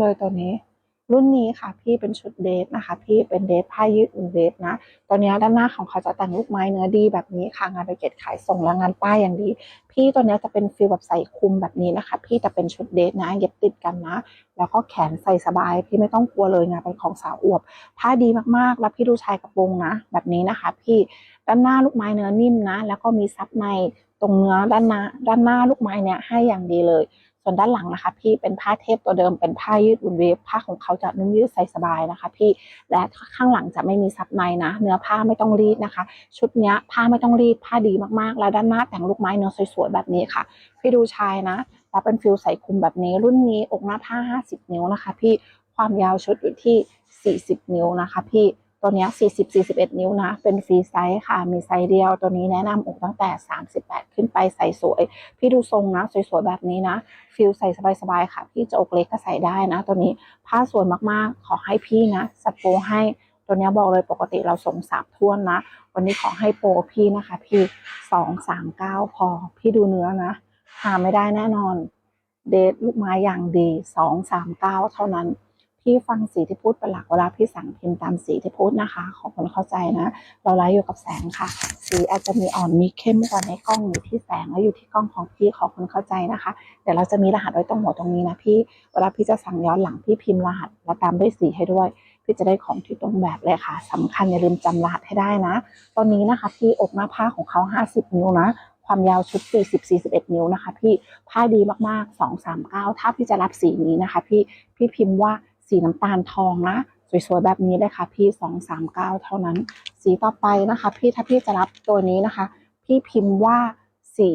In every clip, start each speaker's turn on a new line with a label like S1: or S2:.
S1: เลยตัวนี้ รุ่นนี้ค่ะพี่เป็นชุดเดทนะคะ พี่เป็นเดทผ้ายืดอุ่นเดทนะตัวนี้ด้านหน้าของเขาจะแต่งลูกไม้เนื้อดีแบบนี้ค่ะงานไปเก็ตขายส่งและงานป้ายอย่างดี พี่ตัวนี้จะเป็นฟิลแบบใส่คุมแบบนี้นะคะ พี่แต่เป็นชุดเดทนะ เย็บติดกันนะ แล้วก็แขนใส่สบาย พี่ไม่ต้องกลัวเลยงานเป็นของสาวอวบผ้าดีมากๆ แล้วพี่ดูชายกระโปรงนะ แบบนี้นะคะ พี่ด้านหน้าลูกไม้เนื้อนิ่มนะ แล้วก็มีซับในตรงเนื้อด้านหน้าด้านหน้าลูกไม้เนี่ยให้อย่างดีเลย ส่วนด้านหลังนะคะ พี่เป็นผ้าเทปตัวเดิมเป็นผ้ายืดอุ่นเวฟผ้าของเขาจะนุ่มยืดใส่สบายนะคะ พี่และข้างหลังจะไม่มีซับในนะ เนื้อผ้าไม่ต้องรีดนะคะ ชุดเนี้ยผ้าไม่ต้องรีดผ้าดีมากๆ แล้วด้านหน้าแต่งลูกไม้เนื้อสวยๆแบบนี้ค่ะ พี่ดูชายนะแล้วเป็นฟิลใส่คลุมแบบนี้รุ่นนี้อกหน้าผ้า 50 นิ้วนะคะ พี่ความยาวชุดอยู่ที่ 40 นิ้วนะคะ พี่ ตัวนี้40 41 นิ้วนะ เป็นฟรีไซส์ค่ะ มีไซส์เดียว ตัวนี้แนะนำอกตั้งแต่ 38 ขึ้นไปใส่สวย พี่ดูทรงนะ สวยๆ แบบนี้นะ ฟิลใส่สบายๆ ค่ะ พี่จะอกเล็กก็ใส่ได้นะ ตัวนี้ผ้าสวยมากๆ ขอให้พี่นะสโปรให้ ตัวนี้บอกเลยปกติเราส่งสามท่วนนะ วันนี้ขอให้โปรพี่นะคะ พี่สองสามเก้าพอ พี่ดูเนื้อนะหาไม่ได้แน่นอน เดทลูกไม้อย่างดีสองสามเก้าเท่านั้น พี่ฟังสีที่พูดเป็นหลักเวลาพี่สั่งพิมพ์ตามสีที่พูดนะคะ ขอคนเข้าใจนะ เราไลฟ์อยู่กับแสงค่ะ สีอาจจะมีอ่อนมีเข้มกว่าในกล้องอยู่ที่แสงและอยู่ที่กล้องของพี่ขอคนเข้าใจนะคะ เดี๋ยวเราจะมีรหัสไว้ตรงหัวตรงนี้นะพี่ เวลาพี่จะสั่งย้อนหลังพี่พิมพ์รหัส และตามด้วยสีให้ด้วย พี่จะได้ของที่ตรงแบบเลยค่ะสำคัญอย่าลืมจำรหัสให้ได้นะ ตอนนี้นะคะพี่อกหน้าผ้าของเขา 50 นิ้วนะความยาวชุด 40 41 นิ้วนะคะ พี่ผ้าดีมากๆ 2 3 9 ถ้าพี่จะรับสีนี้นะคะ พี่พี่พิมพ์ว่า สีน้ำตาลทองนะ สวยๆแบบนี้เลยค่ะพี่2 3 9เก้าเท่านั้น สีต่อไปนะคะ พี่ถ้าพี่จะรับตัวนี้นะคะ พี่พิมพ์ว่าสี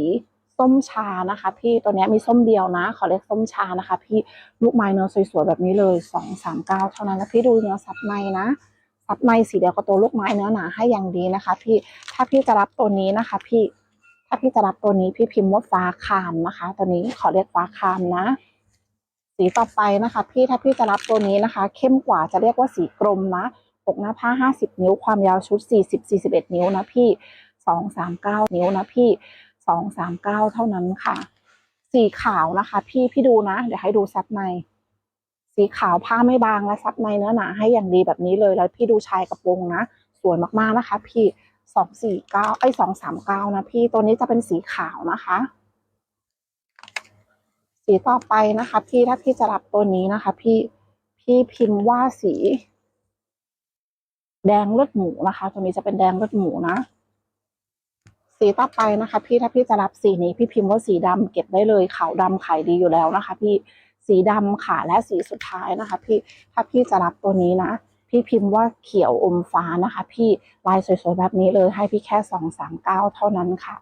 S1: ส้มชานะคะ พี่ตัวนี้มีส้มเดียวนะ ขอเรียกส้มชานะคะ พี่ลูกไม้เนื้อสวยๆแบบนี้เลย2 3 9เท่านั้นแล้วพี่ดูเนื้อซับในนะซับในสีเดียวกับตัวลูกไม้เนื้อหนาให้อย่างดีนะคะ พี่ถ้าพี่จะรับตัวนี้นะคะ พี่ถ้าพี่จะรับตัวนี้พี่พิมพ์ว่าฟ้าคามนะคะ ตัวนี้ขอเรียกฟ้าคามนะ สีต่อไปนะคะ พี่ถ้าพี่จะรับตัวนี้นะคะ เข้มกว่าจะเรียกว่าสีกรมนะปกหน้าผ้า 50 นิ้ว ความยาวชุด 40 41 นิ้วนะพี่ 2 3 9 นิ้วนะพี่ 2 3 9 เท่านั้นค่ะ สีขาวนะคะ พี่พี่ดูนะ เดี๋ยวให้ดูซับใน สีขาวผ้าไม่บางและซับในเนื้อหนาให้อย่างดีแบบนี้เลยแล้วพี่ดูชายกระโปรงนะ สวยมากๆนะคะ พี่สองสี่เก้าไอ้สองสามเก้านะพี่ ตัวนี้จะเป็นสีขาวนะคะ สีต่อไปนะคะ พี่ถ้าพี่จะรับตัวนี้นะคะ พี่พี่พิมพ์ว่าสี แดงเลือดหมูนะคะ ตัวนี้จะเป็นแดงเลือดหมูนะสีต่อไปนะคะ พี่ถ้าพี่จะรับสีนี้ พี่พิมพ์ว่าสีดำเก็บได้เลยขาวดำขายดีอยู่แล้วนะคะ พี่สีดำค่ะและสีสุดท้ายนะคะ พี่ถ้าพี่จะรับตัวนี้นะพี่พิมพ์ว่าเขียวอมฟ้านะคะ พี่ลายสวยๆแบบนี้เลยให้พี่แค่สองสามเก้าเท่านั้นค่ะ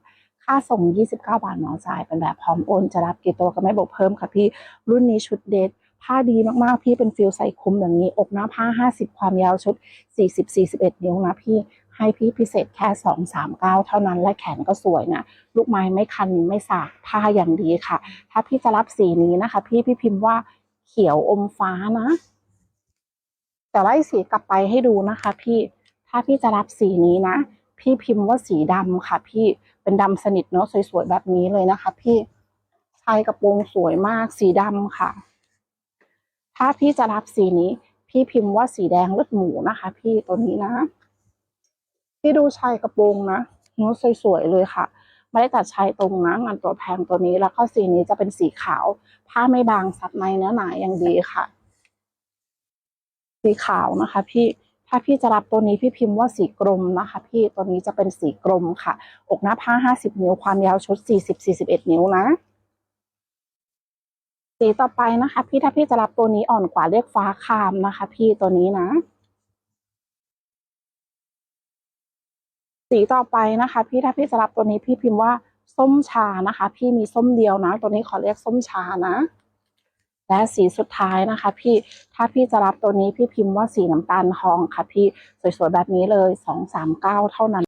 S1: ค่าส่ง 29 บาทหมอจ่ายเป็นแบบพร้อมโอนจะรับกี่ตัวก็ไม่บอกเพิ่มค่ะพี่ รุ่นนี้ชุดเดทผ้าดีมากๆ พี่เป็นฟิลใส่คุมอย่างนี้ อกหน้าผ้า 50 ความยาวชุด 40 41 นิ้วนะพี่ให้พี่พิเศษแค่ 2 3 9 เท่านั้นและแขนก็สวยนะ ลูกไม้ไม่คันไม่สากผ้าอย่างดีค่ะ ถ้าพี่จะรับสีนี้นะคะ พี่พี่พิมพ์ว่าเขียวอมฟ้านะ แต่ไล่สีกลับไปให้ดูนะคะ พี่ถ้าพี่จะรับสีนี้นะ พี่พิมพ์ว่าสีดำค่ะ พี่เป็นดำสนิทเนาะสวยๆแบบนี้เลยนะคะ พี่ชายกระโปรงสวยมากสีดำค่ะ ถ้าพี่จะรับสีนี้ พี่พิมพ์ว่าสีแดงเลือดหมูนะคะ พี่ตัวนี้นะพี่ดูชายกระโปรงนะเนื้อสวยๆเลยค่ะไม่ได้ตัดชายตรงนะงานตัวแพงตัวนี้แล้วก็สีนี้จะเป็นสีขาว ผ้าไม่บางซับในเนื้อหนาอย่างดีค่ะ สีขาวนะคะ พี่ ถ้าพี่จะรับตัวนี้พี่พิมพ์ว่าสีกรมนะคะ พี่ตัวนี้จะเป็นสีกรมค่ะ อกหน้าผ้า50นิ้วความยาวชุด40 41นิ้วนะสีต่อไปนะคะ พี่ถ้าพี่จะรับตัวนี้อ่อนกว่าเรียกฟ้าคามนะคะ พี่ตัวนี้นะสีต่อไปนะคะ พี่ถ้าพี่จะรับตัวนี้พี่พิมพ์ว่าส้มชานะคะ พี่มีส้มเดียวนะ ตัวนี้ขอเรียกส้มชานะ และสีสุดท้ายนะคะ พี่ถ้าพี่จะรับตัวนี้พี่พิมพ์ว่าสีน้ำตาลทองค่ะ พี่สวยๆแบบนี้เลยสองสามเก้าเท่านั้น